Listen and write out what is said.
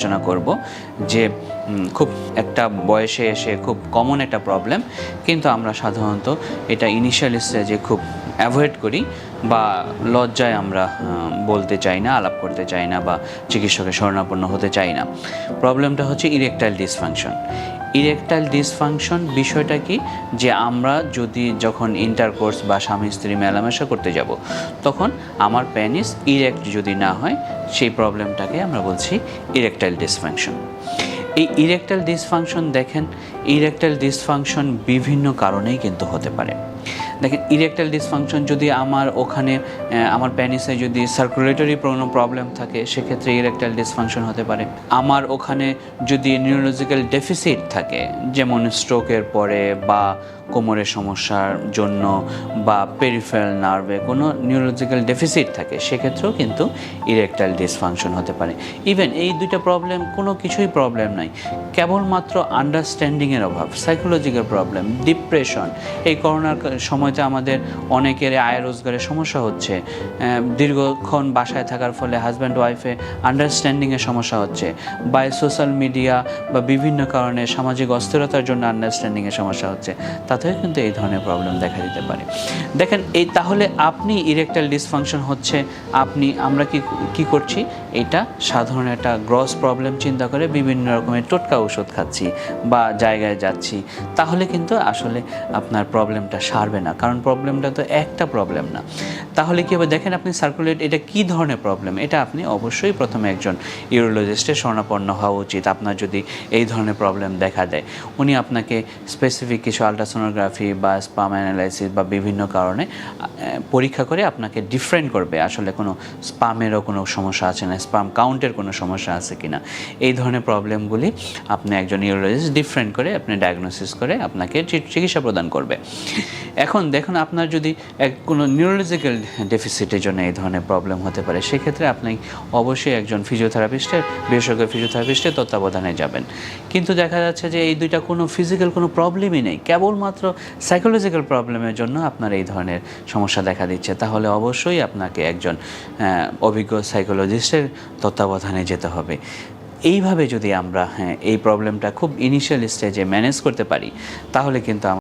আলোচনা করব যে খুব একটা বয়সে এসে খুব কমন একটা প্রবলেম কিন্তু আমরা সাধারণত এটা ইনিশিয়াল স্টেজে খুব অ্যাভয়েড করি বা লজ্জায় আমরা বলতে চাই না, আলাপ করতে চাই না বা চিকিৎসকের শরণাপন্ন হতে চাই না। প্রবলেমটা হচ্ছে ইরেকটাইল ডিসফাংশন ইরেকটাইল ডিসফাংশন বিষয়টা কি? যে আমরা যদি যখন ইন্টারকোর্স বা স্বামী, স্ত্রী মেলামেশা করতে যাব, তখন আমার প্যানিস ইরেক্ট যদি না হয়, সেই প্রবলেমটাকে আমরা বলছি ইরেকটাইল ডিসফাংশন এই ইরেকটাইল ডিসফাংশন দেখেন ইরেকটাইল ডিসফাংশন বিভিন্ন কারণেই কিন্তু হতে পারে। দেখেন ইরেকটাইল ডিসফাংশন যদি আমার ওখানে আমার প্যানিসে যদি সার্কুলেটরি কোনো প্রবলেম থাকে, সেক্ষেত্রে ইরেকটাইল ডিসফাংশন হতে পারে। আমার ওখানে যদি নিউরোলজিক্যাল ডেফিসিট থাকে, যেমন স্ট্রোকের পরে বা কোমরের সমস্যার জন্য বা পেরিফেরাল নার্ভে কোনো নিউরোলজিক্যাল ডেফিসিট থাকে, সেক্ষেত্রেও কিন্তু ইরেকটাইল ডিসফাংশন হতে পারে। ইভেন এই দুইটা প্রবলেম কোনো কিছুই প্রবলেম নাই। কেবলমাত্র আন্ডারস্ট্যান্ডিংয়ের অভাব সাইকোলজিক্যাল প্রবলেম ডিপ্রেশন এই করোনার ক- সময়তে আমাদের অনেকের আয় রোজগারের সমস্যা হচ্ছে। দীর্ঘক্ষণ বাসায় থাকার ফলে হাজব্যান্ড ওয়াইফে আন্ডারস্ট্যান্ডিংয়ের সমস্যা হচ্ছে। বা সোশ্যাল মিডিয়া বা বিভিন্ন কারণে সামাজিক অস্থিরতার জন্য আন্ডারস্ট্যান্ডিংয়ের সমস্যা হচ্ছে। তাতেও কিন্তু এই ধরনের প্রবলেম দেখা দিতে পারে। দেখেন, এই তাহলে আপনি ইরেকটাইল ডিসফাংশন হচ্ছে, আপনি, আমরা কি কি করছি? এটা সাধারণ একটা গ্রস প্রবলেম চিন্তা করে বিভিন্ন রকমের টোটকা ওষুধ খাচ্ছি বা জায়গায় যাচ্ছি। তাহলে কিন্তু আসলে আপনার প্রবলেমটা সারবে না। কারণ প্রবলেমটা তো একটা প্রবলেম না। তাহলে কি হবে? দেখেন আপনি সার্কুলেট এটা কি ধরনের প্রবলেম এটা আপনি অবশ্যই প্রথমে একজন ইউরোলজিস্টের শরণাপন্ন হওয়া উচিত। আপনার যদি এই ধরনের প্রবলেম দেখা দেয়, উনি আপনাকে স্পেসিফিক কিছু আলট্রাসোনোগ্রাফি বা স্পাম অ্যানালাইসিস বা বিভিন্ন কারণে পরীক্ষা করে আপনাকে ডিফারেন্ট করবে। আসলে কোনো স্পামেরও কোনো সমস্যা আছে না স্পাম কাউন্টের কোনো সমস্যা আছে কি না এই ধরনের প্রবলেমগুলি আপনি একজন ইউরোলজিস্ট ডিফারেন্ট করে আপনি ডায়াগনোসিস করে আপনাকে চিকিৎসা প্রদান করবে। এখন দেখুন, আপনার যদি এক কোনো নিউরোলজিক্যাল ডেফিসিটের জন্য এই ধরনের প্রবলেম হতে পারে, সেক্ষেত্রে আপনি অবশ্যই একজন ফিজিওথেরাপিস্টের বিশেষজ্ঞ ফিজিওথেরাপিস্টের তত্ত্বাবধানে যাবেন। কিন্তু দেখা যাচ্ছে যে এই দুইটা কোনো ফিজিক্যাল কোনো প্রবলেমই নেই। কেবলমাত্র সাইকোলজিক্যাল প্রবলেমের জন্য আপনার এই ধরনের সমস্যা দেখা দিচ্ছে। তাহলে অবশ্যই আপনাকে একজন অভিজ্ঞ সাইকোলজিস্টের তত্ত্বাবধানে যেতে হবে। এইভাবে যদি আমরা হ্যাঁ এই প্রবলেমটা খুব ইনিশিয়াল স্টেজে ম্যানেজ করতে পারি, তাহলে কিন্তু